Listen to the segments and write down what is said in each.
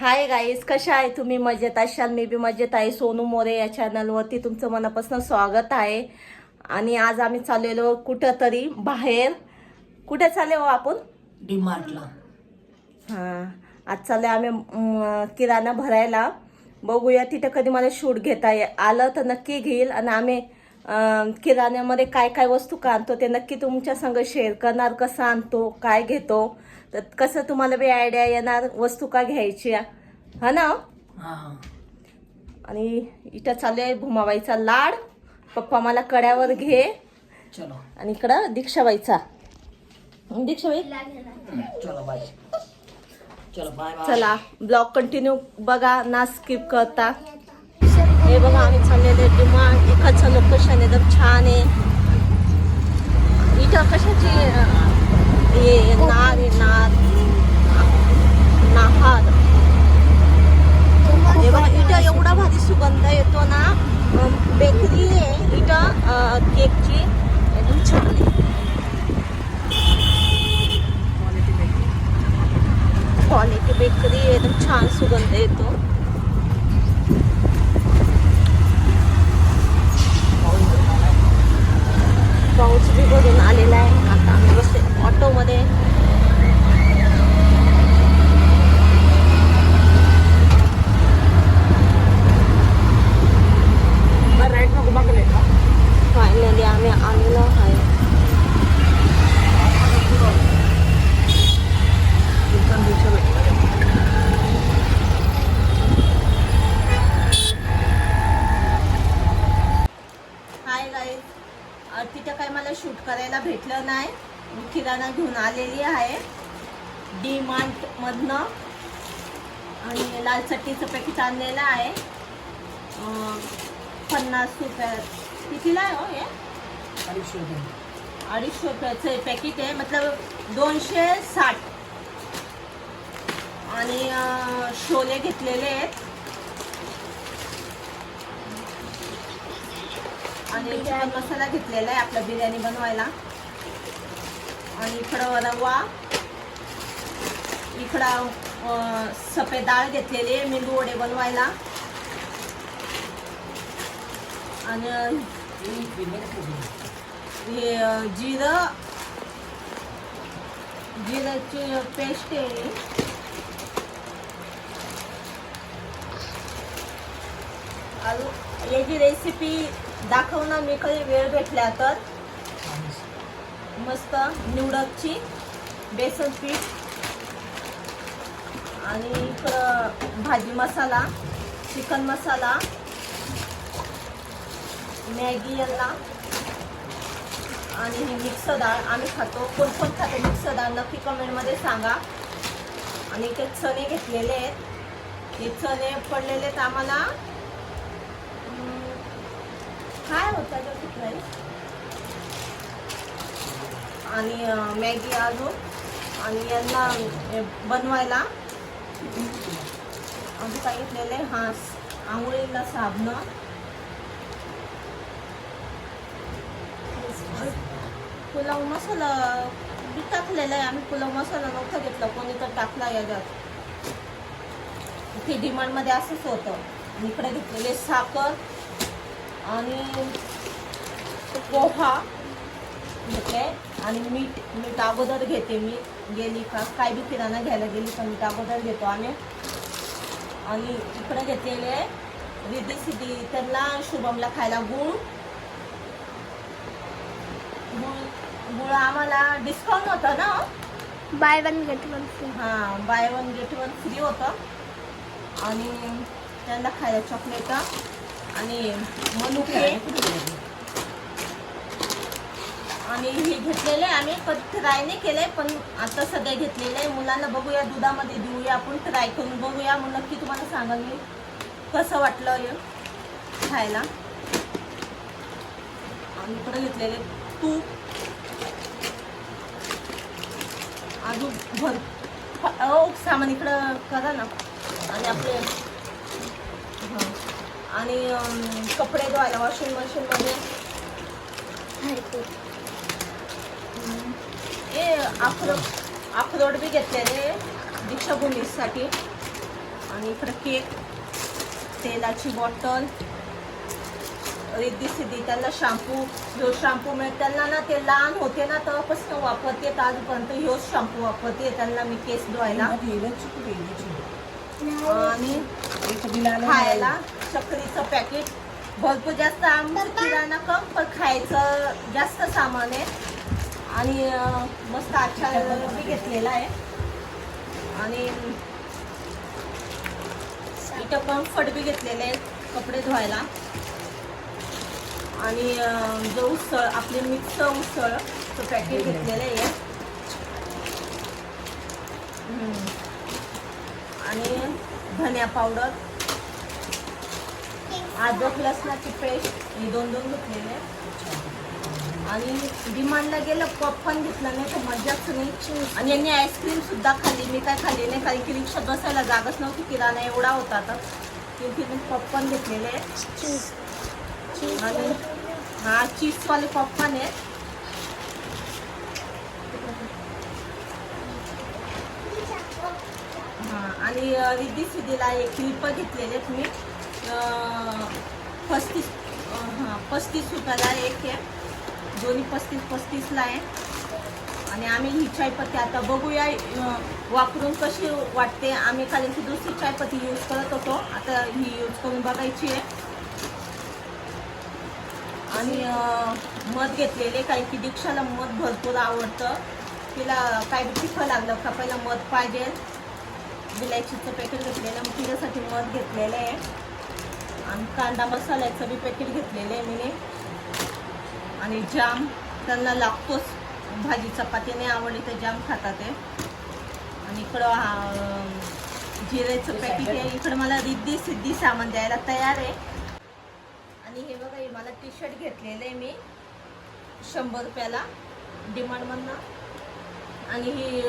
Hi guys कशा आहे? तुम्ही मजेत असाल? मी बी मजेत आहे. सोनू मोरे या चॅनलवरती तुमचं मनापासून स्वागत आहे. आणि आज आम्ही चाललेलो कुठं तरी? बाहेर. कुठे चालले हो आपण? डीमार्टला हां. आज चालले आम्ही किराणा भरायला. बघूया तिथं कधी मला शूट घेता ये- आलं तर नक्की घेईल. आणि आम्ही किराण्यामध्ये काय काय वस्तू का आणतो ते नक्की तुमच्या संग शेअर करणार कसं आणतो काय घेतो. तर कसं तुम्हाला बी आयडिया येणार वस्तू का घ्यायची हा ना? हा आणि इथं चालू आहे भुमाबाईचा लाड. पप्पा मला कड्यावर घे. चलो. आणि इकडं दीक्षाबाईचा. दीक्षाबाई? चलो बाय चलो बाय बाय चला ब्लॉग कंटिन्यू बघा ना स्किप करता. हे बघा आम्ही चाललेले डिमांड इकडचं लोकेशन एकदम छान आहे. इथं कशाची हे नार आहे नार. नाहार. हे बघा इथं एवढा भारी सुगंध येतो ना. बेकरी आहे इथं केकची. एकदम छान आहे. क्वालिटी बेकरी एकदम छान सुगंध येतो पाऊस बी भरून आलेला आहे आता आम्ही बसते ऑटोमध्ये राईट नको बघले का फायनली आम्ही आलेलो आहे हाय गाईज तिथं काही मला शूट करायला भेटलं नाही मी किराणा घेऊन आलेली आहे. डी मार्टमधनं आणि लाल चटणीचं पॅकेट आणलेलं आहे. पन्नास रुपयात कितीला आहे हो हे? अडीचशे रुपये. अडीचशे रुपयाचं हे पॅकेट आहे. मतलब दोनशे साठ. आणि शोले घेतलेले आहेत. आणि मसाला घेतलेला आहे आपला बिर्याणी बनवायला. आणि इकडं रवा इकडं सफेद डाळ घेतलेली आहे मेंदू वडे बनवायला. आणि हे जिरं. जिराची पेस्ट आहे. अजून याची रेसिपी दाखवणार मी कधी वेळ भेटला तर. मस्त निवडकची बेसन पीठ आणि इकडं भाजी मसाला चिकन मसाला मॅगी यांना. आणि ही मिक्स डाळ आम्ही खातो. कोण कोण खातो मिक्स डाळ नक्की कमेंटमध्ये सांगा. आणि इथे चणे घेतलेले आहेत. हे चणे पडलेले आहेत आम्हाला. काय होतं त्याच्यात नाही आणि मॅगी अजून. आणि यांना हे बनवायला अजून सांगितलेलं आहे हा आंघोळीला साबणं. पुलाव मसाला बी टाकलेला आहे आम्ही पुलाव मसाला नव्हता घेतला कोणी तर टाकला याच्यात. इथे डिमांडमध्ये असंच होतं. इकडे घेतलेले साखर आणि पोहा. घेतले आणि मीठ मीठ अगोदर घेते मी गेली का काय बी किराणा घ्यायला गेली का मीठ अगोदर घेतो आम्ही आणि इकडे घेतलेले रिधी सिद्धी त्यांना शुभमला खायला गुळ. गुळ गुळ आम्हाला डिस्काउंट होतं ना? Buy one get one free हां buy one get one free होतं. आणि त्यांना खायला चॉकलेट आणि मनुके. आणि हे घेतलेले आम्ही पण ट्राय नाही केले पण आता सगळे घेतलेले आहे. मुलांना बघूया दुधामध्ये देऊया आपण ट्राय करून बघूया. मग नक्की तुम्हाला सांगा मी कसं वाटलं हे खायला. आणि इकडे घेतलेले तूप. अजून भर अहो सामान इकडं करा ना. आणि आपले आणि कपडे धुवायला वॉशिंग मशीनमध्ये हे अक्रोड अक्रोड बी घेतलेले दीक्षाभूमीसाठी. आणि इकडं केक तेलाची बॉटल रिद्धी सिद्धी त्यांना शॅम्पू ह्यो शॅम्पू मिळत त्यांना ना ते लहान होते ना तेव्हापासून वापरते आजपर्यंत ह्योच शॅम्पू वापरते त्यांना मी केस धुवायला. आणि खायला चकरीचं पॅकेट भरपूर जास्त आमचं किराणा कम पण खायचं जास्त सामान आहे. आणि मस्त अच्छा बी घेतलेला आहे. आणि इथं पण बी घेतलेले आहेत कपडे धुवायला. आणि जो उसळ आपली मिक्स उसळ तो पॅकेट घेतलेलं आहे. आणि धनिया पावडर आदक लसणाची पेस्ट हे दोन दोन घेतलेले आणि डिमांडला गेलं पॉपकॉर्न घेतलं नाही तर मजाच नाही. आणि यांनी आईस्क्रीम सुद्धा खाल्ली. मी काय खाल्ली नाही कारण की रिक्षा बसायला जागाच नव्हती किराणा एवढा होता आता तीन मी पॉपकॉर्न घेतलेले. आणि हा चीजवाले पॉपकॉर्न आहे. हां आणि रिद्धी सिद्धीला एक क्लिप घेतलेले आहेत मी पस्तीस हां पस्तीस रुपयाला एक आहे. दोन्ही पस्तीस पस्तीसला आहे. आणि आम्ही ही चायपत्ती आता बघूया वापरून कशी वाटते. आम्ही कारण की दुसरी चायपत्ती यूज करत होतो. आता ही यूज करून बघायची आहे. आणि मध घेतलेले कारण की दीक्षाला मध भरपूर आवडतं. तिला काय तिखं लागलं का पहिला मध पाहिजे. विलायचीचं पॅकेट घेतलेलं मग तिच्यासाठी मध घेतलेलं आहे. आणि कांदा मसाल्याचं बी पॅकेट घेतलेलं आहे मी आणि जाम त्यांना लागतोच. भाजी चपाती नाही आवडली तर जाम खातात ते. आणि इकडं हा अं, जिरेचं पॅकेट आहे इकडं मला रिद्धी सिद्धी सामान द्यायला तयार आहे. आणि हे बघा हे मला टी शर्ट घेतलेलं आहे मी. शंभर रुपयाला डिमांडमधनं आणि ही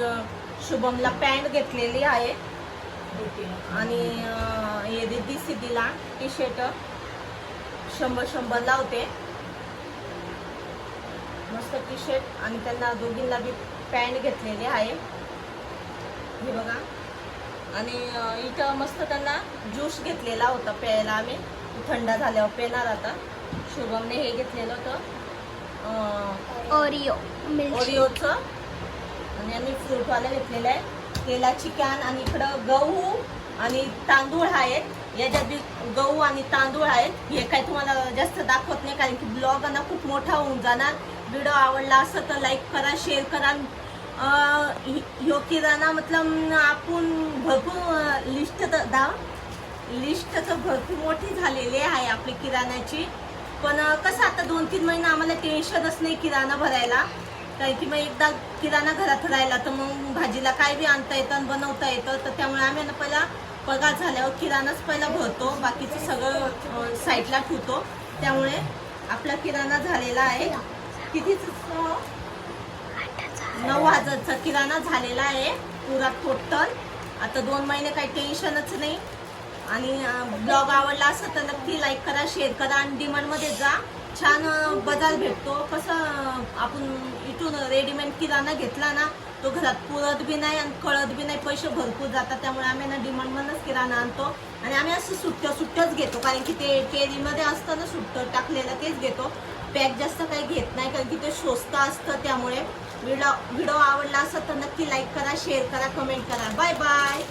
शुभमला पॅन्ट घेतलेली आहे. आणि हे रिद्धी सिद्धीला टी शर्ट शंभर शंभरला होते मस्त टी शर्ट आणि त्यांना दोघींना बी पॅन्ट घेतलेली आहे. हे बघा. आणि इथं मस्त त्यांना ज्यूस घेतलेला होता प्यायला आम्ही. थंड झाल्यावर पेणार आता. शुभमने हे घेतलेलं होतं. ओरिओ ओरिओचं आणि आम्ही फ्रूटवाला घेतलेलं आहे. तेलाची कॅन आणि इकडं गहू आणि तांदूळ आहेत. याच्यात बी गहू आणि तांदूळ आहेत. हे काय तुम्हाला जास्त दाखवत नाही कारण की ब्लॉग ना खूप मोठा होऊन जाणार. व्हिडिओ आवडला असं तर लाईक करा शेअर करा. ह्यो किराणा मतलब आपण भरपूर लिस्ट दा लिस्ट तर भरपूर मोठी झालेली आहे आपली किराण्याची. पण कसं आता दोन तीन महिने आम्हाला टेन्शनच नाही किराणा भरायला. कारण की मग एकदा किराणा घरात राहिला तर मग भाजीला काय बी आणता येतं आणि बनवता येतं. तर त्यामुळे आम्ही ना पहिला पगार झाल्यावर किराणाच पहिला भरतो. बाकीचं सगळं साईडला ठेवतो. त्यामुळे आपला किराणा झालेला आहे. कितीच नऊ हजारचा किराणा झालेला आहे. पुरा टोटल. आता दोन महिने काही टेन्शनच नाही. आणि ब्लॉग आवडला असेल तर नक्की लाईक करा शेअर करा आणि डिमांडमध्ये जा. छान बाजार भेटतो. कसं आपण इथून रेडीमेड किराणा घेतला ना तो घरात पुरत बी नाही आणि कळत बी नाही. पैसे भरपूर जातात. त्यामुळे आम्ही ना डिमांडमधूनच किराणा आणतो. आणि आम्ही असं सुट्ट्या सुट्ट्याच घेतो. कारण की ते केरीमध्ये असतं ना सुट्टं टाकलेलं तेच घेतो. पॅक जास्त काही घेत नाही कारण की ते स्वस्त असतं त्यामुळे. व्हिडिओ व्हिडिओ आवडला असं तर नक्की लाईक करा शेअर करा कमेंट करा. Bye bye